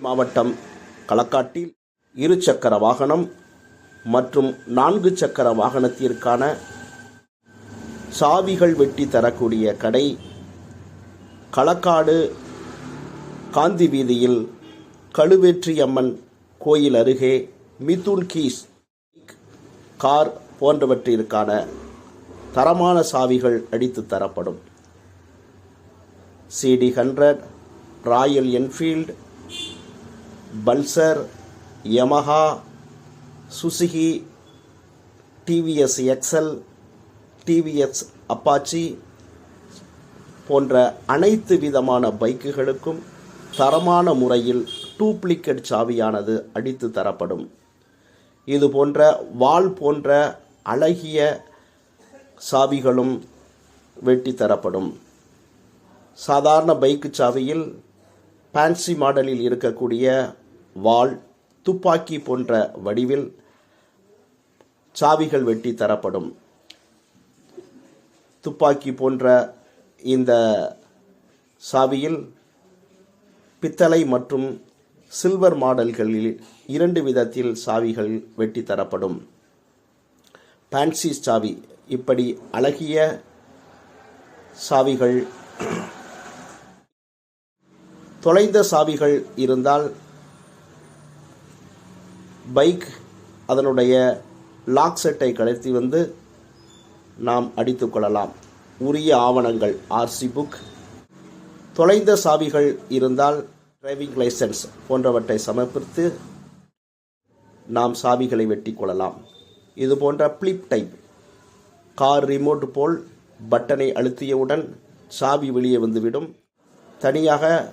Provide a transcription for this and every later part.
மாவட்டம் களக்காட்டில் இரு சக்கர வாகனம் மற்றும் நான்கு சக்கர வாகனத்திற்கான சாவிகள் வெட்டி தரக்கூடிய கடை களக்காடு காந்தி வீதியில் கழுவேற்றியம்மன் கோயில் அருகே மிதுன் கீஸ் கார் போன்றவற்றிற்கான தரமான சாவிகள் அடித்து தரப்படும். CD hundred Royal Enfield Pulsar Yamaha Suzuki TVS XL TVS Apache போன்ற அனைத்து விதமான பைக்குகளுக்கும் தரமான முறையில் டூப்ளிகேட் சாவியானது அடித்து தரப்படும். இது போன்ற வால் போன்ற அழகிய சாவிகளும் வெட்டி தரப்படும். சாதாரண பைக்கு சாவியில் ஃபேன்சி மாடலில் இருக்கக்கூடிய வாள் துப்பாக்கி போன்ற வடிவில் சாவிகள் வெட்டி தரப்படும். துப்பாக்கி போன்ற இந்த சாவியில் பித்தளை மற்றும் சில்வர் மாடல்களில் இரண்டு விதத்தில் சாவிகள் வெட்டி தரப்படும். ஃபேன்சி சாவி இப்படி அழகிய சாவிகள் தொலைந்த சாவிகள் இருந்தால் பைக் அதனுடைய லாக் செட்டை கழித்து வந்து நாம் அடித்துக்கொள்ளலாம் உரிய ஆவணங்கள் ஆர்சி புக் தொலைந்த சாவிகள் இருந்தால் டிரைவிங் லைசன்ஸ் போன்றவற்றை சமர்ப்பித்து நாம் சாவிகளை வெட்டி கொள்ளலாம். இது போன்ற பிளிப் டைப் கார் ரிமோட் போல் பட்டனை அழுத்தியவுடன் சாவி வெளியே வந்துவிடும். தனியாக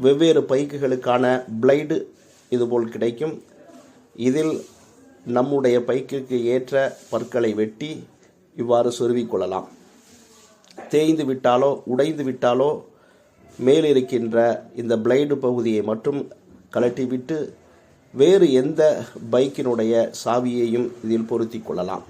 வெவ்வேறு பைக்குகளுக்கான பிளைடு இதுபோல் கிடைக்கும். இதில் நம்முடைய பைக்கிற்கு ஏற்ற பற்களை வெட்டி இவ்வாறு சொருவிக்கொள்ளலாம் தேய்ந்து விட்டாலோ உடைந்து விட்டாலோ மேல் இருக்கின்ற இந்த பிளைடு பகுதியை மட்டும் கலட்டிவிட்டு வேறு எந்த பைக்கினுடைய சாவியையும் இதில் பொருத்தி கொள்ளலாம்.